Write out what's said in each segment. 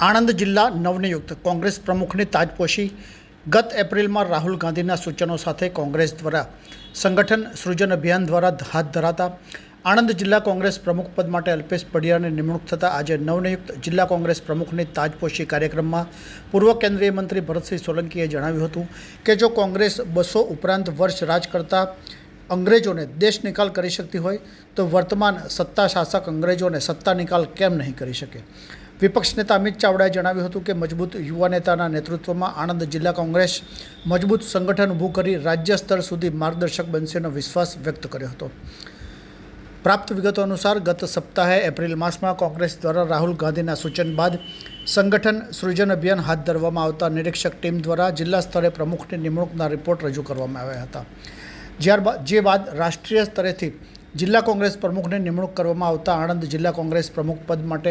આણંદ જિલ્લા નવનિયુક્ત કોંગ્રેસ પ્રમુખની તાજપોશી ગત એપ્રિલમાં રાહુલ ગાંધીના સૂચનો સાથે કોંગ્રેસ દ્વારા સંગઠન સૃજન અભિયાન દ્વારા હાથ ધરાતા આણંદ જિલ્લા કોંગ્રેસ પ્રમુખ પદ માટે અલ્પેશ પડિયાની નિમણૂક થતાં આજે નવનિયુક્ત જિલ્લા કોંગ્રેસ પ્રમુખની તાજપોશી કાર્યક્રમમાં પૂર્વ કેન્દ્રીય મંત્રી ભરતસિંહ સોલંકીએ જણાવ્યું હતું કે જો કોંગ્રેસ બસો ઉપરાંત વર્ષ રાજ કરતા અંગ્રેજોને દેશ નિકાલ કરી શકતી હોય તો વર્તમાન સત્તા શાસક અંગ્રેજોને સત્તા નિકાલ કેમ નહીં કરી શકે? વિપક્ષ નેતા અમિત ચાવડાએ જણાવ્યું હતું કે મજબૂત યુવા નેતાના નેતૃત્વમાં આણંદ જિલ્લા કોંગ્રેસ મજબૂત સંગઠન ઊભું કરી રાજ્ય સ્તર સુધી માર્ગદર્શક બનશેનો વિશ્વાસ વ્યક્ત કર્યો હતો. પ્રાપ્ત વિગતો અનુસાર ગત સપ્તાહે એપ્રિલ માસમાં કોંગ્રેસ દ્વારા રાહુલ ગાંધીના સૂચન બાદ સંગઠન સૃજન અભિયાન હાથ ધરવામાં આવતા નિરીક્ષક ટીમ દ્વારા જિલ્લા સ્તરે પ્રમુખની નિમણૂકના રિપોર્ટ રજૂ કરવામાં આવ્યા હતા. જ્યારબાદ જે બાદ રાષ્ટ્રીય સ્તરેથી જિલ્લા કોંગ્રેસ પ્રમુખની નિમણૂક કરવામાં આવતા આણંદ જિલ્લા કોંગ્રેસ પ્રમુખ પદ માટે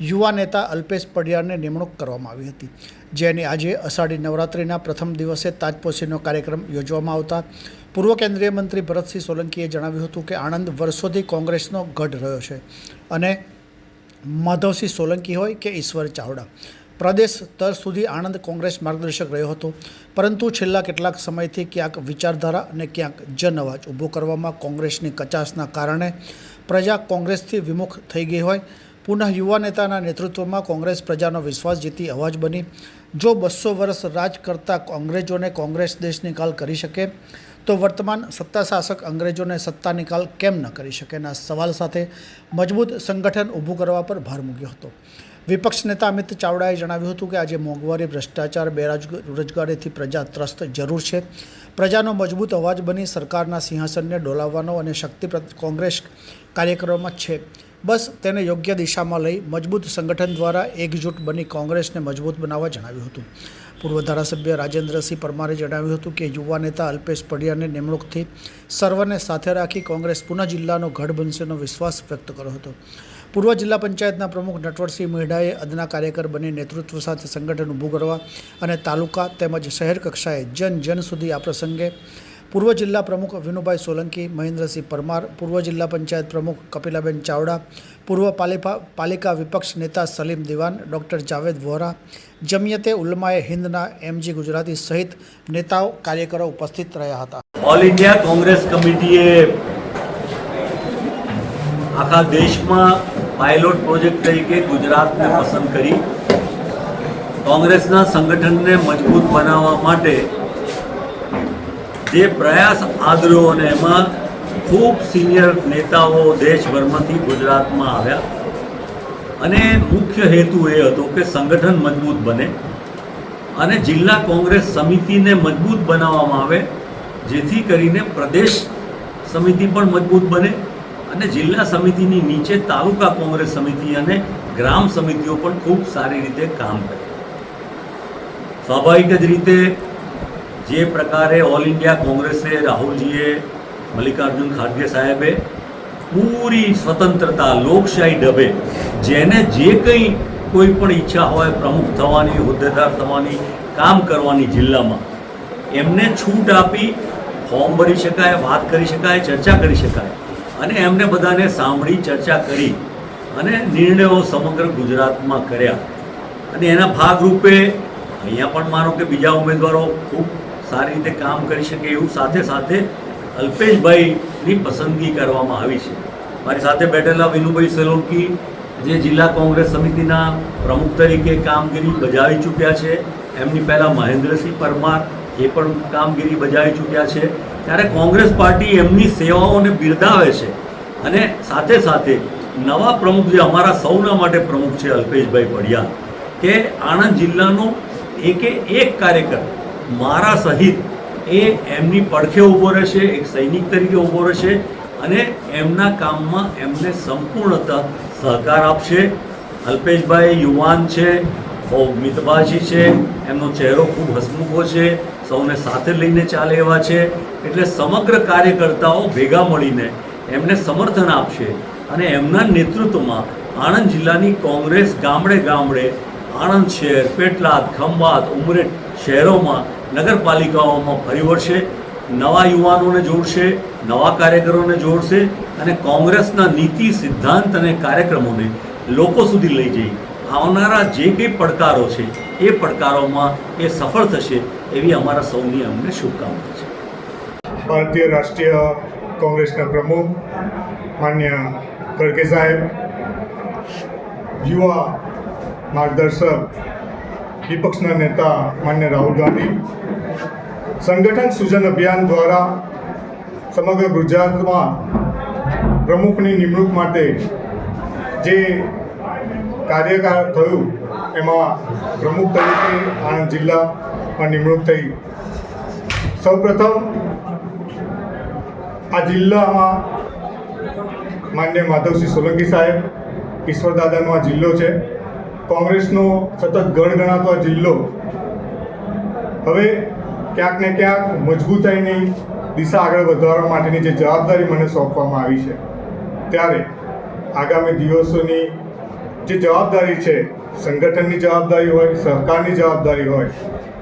યુવા નેતા અલ્પેશ પડિયારને નિમણૂક કરવામાં આવી હતી. જેની આજે અષાઢી નવરાત્રિના પ્રથમ દિવસે તાજપોશીનો કાર્યક્રમ યોજવામાં આવતા પૂર્વ કેન્દ્રીય મંત્રી ભરતસિંહ સોલંકીએ જણાવ્યું હતું કે આણંદ વર્ષોથી કોંગ્રેસનો ગઢ રહ્યો છે અને માધવસિંહ સોલંકી હોય કે ઈશ્વર ચાવડા. પ્રદેશ સ્તર સુધી આણંદ કોંગ્રેસ માર્ગદર્શક રહ્યો હતો. પરંતુ છેલ્લા કેટલાક સમયથી ક્યાંક વિચારધારા અને ક્યાંક જન અવાજ ઊભો કરવામાં કોંગ્રેસની કચાસના કારણે પ્રજા કોંગ્રેસથી વિમુખ થઈ ગઈ હોય. પુનઃ યુવા નેતાના નેતૃત્વમાં કોંગ્રેસ પ્રજાનો વિશ્વાસ જીતી અવાજ બની. જો બસો વર્ષ રાજ કરતા અંગ્રેજોને કોંગ્રેસ દેશ નિકાલ કરી શકે, તો વર્તમાન સત્તા શાસક અંગ્રેજોને સત્તા નિકાલ કેમ ન કરી શકેના સવાલ સાથે મજબૂત સંગઠન ઊભું કરવા પર ભાર મૂક્યો હતો. વિપક્ષ નેતા અમિત ચાવડાએ જણાવ્યું હતું કે આજે મોંઘવારી, ભ્રષ્ટાચાર બેરોજગારીથી પ્રજા ત્રસ્ત જરૂર છે. પ્રજાનો મજબૂત અવાજ બની સરકારના સિંહાસનને ડોલાવવાનો અને શક્તિ કોંગ્રેસ કાર્યક્રમમાં છે. બસ તેને યોગ્ય દિશામાં લઈ મજબૂત સંગઠન દ્વારા એકજૂટ બની કોંગ્રેસને મજબૂત બનાવવા જણાવ્યું હતું. પૂર્વ ધારાસભ્ય રાજેન્દ્રસિંહ પરમારે જણાવ્યું હતું કે યુવા નેતા અલ્પેશ પડિયાની નિમણૂકથી સર્વને સાથે રાખી કોંગ્રેસ પુનઃ જિલ્લાનો ગઢ બનશેનો વિશ્વાસ વ્યક્ત કર્યો હતો. પૂર્વ જિલ્લા પંચાયતના પ્રમુખ નટવરસિંહ મહેડાએ અદના કાર્યકર બની નેતૃત્વ સાથે સંગઠન ઊભું કરવા અને તાલુકા તેમજ શહેર કક્ષાએ જન જન સુધી આ પ્રસંગે પૂર્વ જિલ્લા પ્રમુખ વિનુભાઈ સોલંકી, મહેન્દ્રસિંહ પરમાર, પૂર્વ જિલ્લા પંચાયત પ્રમુખ કપિલાબેન ચાવડા, પૂર્વ પાલિકા પાલિકા વિપક્ષ નેતા સલીમ દિવાન, ડૉક્ટર જાવેદ વોરા, જમિયતે ઉલમાએ હિન્દના એમજી ગુજરાતી સહિત નેતાઓ, કાર્યકરો ઉપસ્થિત રહ્યા હતા. ઓલ ઇન્ડિયા કોંગ્રેસ કમિટીએ આખા દેશમાં પાયલોટ પ્રોજેક્ટ તરીકે ગુજરાતને પસંદ કરી. કોંગ્રેસના સંગઠનને મજબૂત બનાવવા માટે જે પ્રયાસ આદર્યો અને એમાં ખૂબ સિનિયર નેતાઓ દેશભરમાંથી ગુજરાતમાં આવ્યા. અને મુખ્ય હેતુ એ હતો કે સંગઠન મજબૂત બને અને જિલ્લા કોંગ્રેસ સમિતિને મજબૂત બનાવવામાં આવે, જેથી કરીને પ્રદેશ સમિતિ પણ મજબૂત બને અને જિલ્લા સમિતિની નીચે તાલુકા કોંગ્રેસ સમિતિ અને ગ્રામ સમિતિઓ પણ ખૂબ સારી રીતે કામ કરે. સ્વાભાવિક જ રીતે જે પ્રકારે ઓલ ઇન્ડિયા કોંગ્રેસે રાહુલજીએ, મલ્લિકાર્જુન ખાડગે સાહેબે પૂરી સ્વતંત્રતા, લોકશાહી ડબે, જેને જે કંઈ કોઈ પણ ઈચ્છા હોય, પ્રમુખ થવાની, હોદ્દેદાર થવાની, કામ કરવાની જિલ્લામાં, એમને છૂટ આપી, ફોર્મ ભરી શકાય, વાત કરી શકાય, ચર્ચા કરી શકાય. અને એમને બધાને સાંભળી, ચર્ચા કરી અને નિર્ણયો સમગ્ર ગુજરાતમાં કર્યા. અને એના ભાગરૂપે, અહીંયા પણ માનો કે બીજા ઉમેદવારો ખૂબ સારી રીતે કામ કરી શકે એવું સાથે સાથે અલ્પેશભાઈની પસંદગી કરવામાં આવી છે. મારી સાથે બેઠેલા વિનુભાઈ સોલંકી જે જિલ્લા કોંગ્રેસ સમિતિના પ્રમુખ તરીકે કામગીરી બજાવી ચૂક્યા છે. એમની પહેલાં મહેન્દ્રસિંહ પરમાર એ પણ કામગીરી બજાવી ચૂક્યા છે. ત્યારે કોંગ્રેસ પાર્ટી એમની સેવાઓને બિરદાવે છે અને સાથે સાથે નવા પ્રમુખ જે અમારા સૌના માટે પ્રમુખ છે અલ્પેશભાઈ પડિયા કે આણંદ જિલ્લાનો એકે એક કાર્યકર મારા સહિત એ એમની પડખે ઊભો રહેશે, એક સૈનિક તરીકે ઊભો રહેશે અને એમના કામમાં એમને સંપૂર્ણતા સહકાર આપશે. અલ્પેશભાઈ યુવાન છે, બહુ મિતભાષી છે, એમનો ચહેરો ખૂબ હસમુખો છે, સૌને સાથે લઈને ચાલે એવા છે. એટલે સમગ્ર કાર્યકર્તાઓ ભેગા મળીને એમને સમર્થન આપશે અને એમના નેતૃત્વમાં આણંદ જિલ્લાની કોંગ્રેસ ગામડે ગામડે આણંદ શહેર, પેટલાદ, ખંભાત, ઉમરેઠ શહેરોમાં, નગરપાલિકાઓમાં ફરી વળશે, નવા યુવાનોને જોડશે, નવા કાર્યકરોને જોડશે અને કોંગ્રેસના નીતિ સિદ્ધાંત અને કાર્યક્રમોને લોકો સુધી લઈ જઈ. આવનારા જે કંઈ પડકારો છે, એ પડકારોમાં એ સફળ થશે એવી અમારા સૌની અમને શુભકામના છે. ભારતીય રાષ્ટ્રીય કોંગ્રેસના પ્રમુખ માન્ય ખડગે સાહેબ, યુવા માર્ગદર્શક વિપક્ષના નેતા માન્ય રાહુલ ગાંધી, સંગઠન સૂજન અભિયાન દ્વારા સમગ્ર ગુજરાતમાં પ્રમુખની નિમણૂક માટે જે કાર્યકાળ થયું, એમાં પ્રમુખ તરીકે આણંદ જિલ્લામાં નિમણૂક થઈ. સૌપ્રથમ આ જિલ્લામાં માન્ય માધવસિંહ સોલંકી સાહેબ ઈશ્વરદાદાનો આ જિલ્લો છે. કોંગ્રેસનો સતત ગઢ ગણાતો જિલ્લો હવે ક્યાંક ને ક્યાંક મજબૂતાઈની દિશા આગળ વધારવા માટેની જે જવાબદારી મને સોંપવામાં આવી છે, ત્યારે આગામી દિવસોની જે જવાબદારી છે, સંગઠનની જવાબદારી હોય, સરકારની જવાબદારી હોય,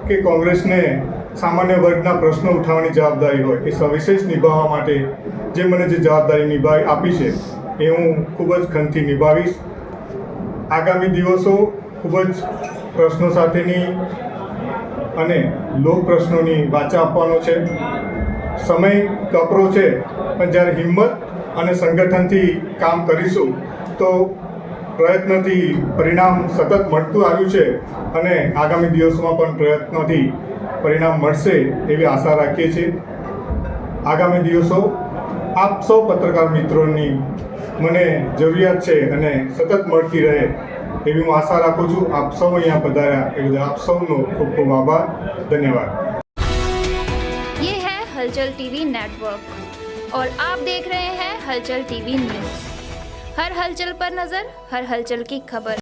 કે કોંગ્રેસને સામાન્ય વર્ગના પ્રશ્નો ઉઠાવવાની જવાબદારી હોય, એ સવિશેષ નિભાવવા માટે જે મને જે જવાબદારી નિભાવી આપી છે, એ હું ખૂબ જ ખનથી નિભાવીશ. આગામી દિવસો ખૂબ જ પ્રશ્નો સાથેની અને લોક પ્રશ્નોની વાચા આપવાનો છે. સમય કપરો છે, પણ જ્યારે હિંમત અને સંગઠનથી કામ કરીશું, તો પ્રયત્નથી પરિણામ સતત મળતું આવ્યું છે અને આગામી દિવસોમાં પણ પ્રયત્નોથી પરિણામ મળશે એવી આશા રાખીએ છીએ. આગામી દિવસો આપ સૌ પત્રકાર મિત્રોની મને જરૂરિયાત છે અને સતત મળતી રહે એવી હું આશા રાખું છું આપ સૌ અહીંયા પધાર્યા એ બદલ આપ સૌનો ખૂબ ખૂબ આભાર ધન્યવાદ ये है हलचल टीवी नेटवर्क और आप देख रहे हैं हलचल टीवी न्यूज हर हलचल पर नजर हर हलचल की खबर